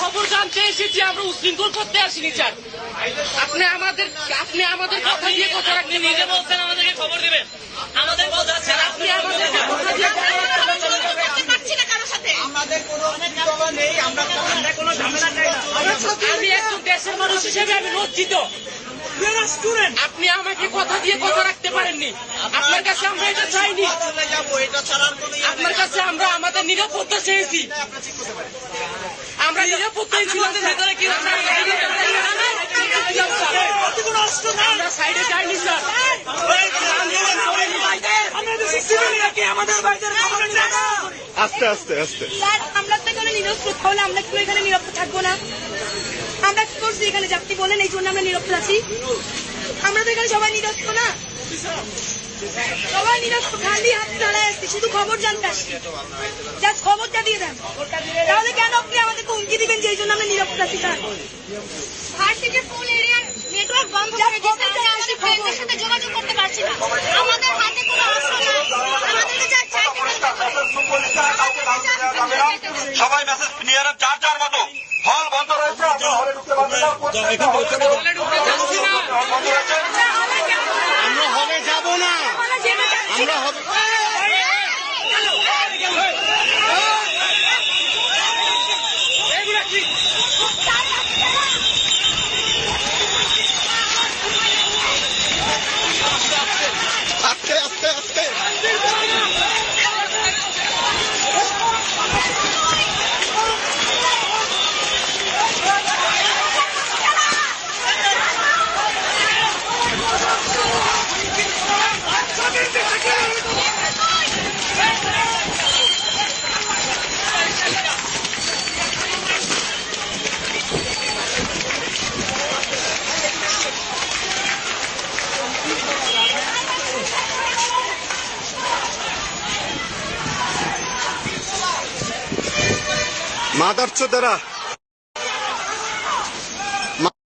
খবর জানতে এসেছি আমরা উশৃঙ্খল করতে আসিনি স্যার। আপনি আমাদের আপনি আমাদের কথা দিয়ে কথা রাখতে নিজে বলছেন আমাদেরকে খবর দিবেন। আমাদের কথা স্যার আপনি আমাদেরকে কথা দিয়ে কথা রাখতে করতে পারছি না কারোর সাথে। আমাদের কোনো বিতরণ নেই আমরা আমরা কোনো ঝামেলা চাই না আমি একজন দেশের মানুষ হিসেবে আমি লজ্জিত। আপনি আমাকে কথা দিয়ে কথা রাখতে পারেননি। আপনার কাছে আমরা এটা চাইনি। কাছে আমরা আমাদের নিরাপত্তা চেয়েছি। আমরা ভেতরে কি আমরা সাইডে যাইনি স্যার। আস্তে আস্তে আস্তে। আমরা তো এখানে নিরস্ত্র তাহলে আমরা কি এখানে থাকব না? আমরা কি করছি এখানে? যে আপনি বলেন এই জন্য আমরা নিরস্ত্র আছি। আমরা তো এখানে সবাই নিরস্ত্র না? সবাই নিরস্ত্র খালি হাত দাঁড়ায় শুধু খবর জানতে আসছি। জাস্ট খবরটা দিয়ে দেন। তাহলে কেন আপনি আমাদেরকে হুমকি দিবেন যে এই জন্য আমরা আছি? স্যার। ফুল এরিয়ার নেটওয়ার্ক বন্ধ আমরা আমাদের ফ্রেন্ডদের সাথে যোগাযোগ করতে পারছি না। আমাদের হাতে কোনো অস্ত্র নাই। আমাদেরকে যা চাইতে সবাই মেসেজ নিয়ে নেন চার চার মতো। হল বন্ধ রয়েছে হলে ঢুকতে না। হল আমরা হবে যাব না। আমরা হবে আস্তে আস্তে আস্তে মাদার চোদেরা